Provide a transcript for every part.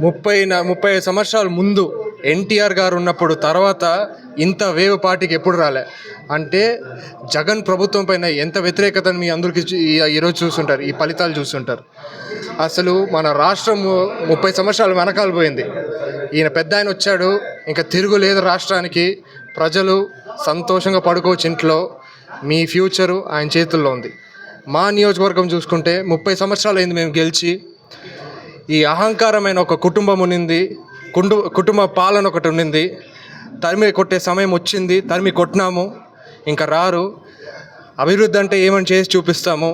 ముప్పై న- ముప్పై ఐదు సంవత్సరాల ముందు ఎన్టీఆర్ గారు ఉన్నప్పుడు తర్వాత ఇంత వేవ్ పార్టీకి ఎప్పుడు రాలే. అంటే జగన్ ప్రభుత్వం పైన ఎంత వ్యతిరేకతను మీ అందరికీ ఈరోజు చూస్తుంటారు ఈ ఫలితాలు చూస్తుంటారు. అసలు మన రాష్ట్రం ముప్పై సంవత్సరాలు వెనకాల పోయింది. ఈయన పెద్ద ఆయన వచ్చాడు ఇంకా తిరుగులేదు రాష్ట్రానికి. ప్రజలు సంతోషంగా పడుకోవచ్చు ఇంట్లో. మీ ఫ్యూచరు ఆయన చేతుల్లో ఉంది. మా నియోజకవర్గం చూసుకుంటే ముప్పై సంవత్సరాలు అయింది మేము గెలిచి ఈ అహంకారమైన ఒక కుటుంబం ఉన్నింది కుండు కుటుంబ పాలన ఒకటి ఉన్నింది. తరిమి కొట్టే సమయం వచ్చింది తరిమి కొట్టినాము ఇంకా రారు. అభివృద్ధి అంటే ఏమని చేసి చూపిస్తాము?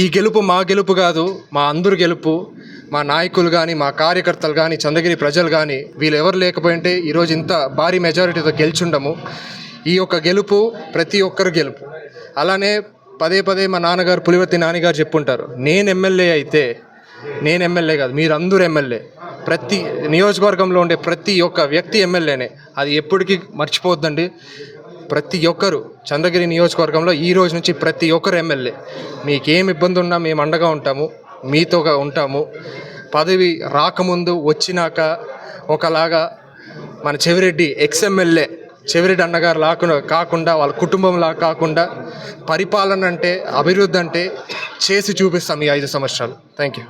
ఈ గెలుపు మా గెలుపు కాదు మా అందరు గెలుపు. మా నాయకులు కానీ మా కార్యకర్తలు కానీ చంద్రగిరి ప్రజలు కానీ వీళ్ళు ఎవరు లేకపోయింటే ఈరోజు ఇంత భారీ మెజారిటీతో గెలిచుండము. ఈ యొక్క గెలుపు ప్రతి ఒక్కరు గెలుపు. అలానే పదే పదే మా నాన్నగారు పులివర్తి నాన్నగారు చెప్పుంటారు నేను ఎమ్మెల్యే అయితే నేను ఎమ్మెల్యే కాదు మీరు అందరూ ఎమ్మెల్యే ప్రతి నియోజకవర్గంలో ఉండే ప్రతి ఒక్క వ్యక్తి ఎమ్మెల్యేనే అది ఎప్పటికీ మర్చిపోద్దండి ప్రతి ఒక్కరు చంద్రగిరి నియోజకవర్గంలో ఈ రోజు నుంచి ప్రతి ఒక్కరు ఎమ్మెల్యే మీకేం ఇబ్బంది ఉన్నా మేము అండగా ఉంటాము మీతోగా ఉంటాము. పదవి రాకముందు వచ్చినాక ఒకలాగా మన చెవిరెడ్డి ఎక్స్ ఎమ్మెల్యే చెవిరెడ్డి అన్నగారు లాకుండా కాకుండా వాళ్ళ కుటుంబంలా కాకుండా పరిపాలన అంటే అభివృద్ధి అంటే చేసి చూపిస్తాం ఈ ఐదు సంవత్సరాలు. Thank you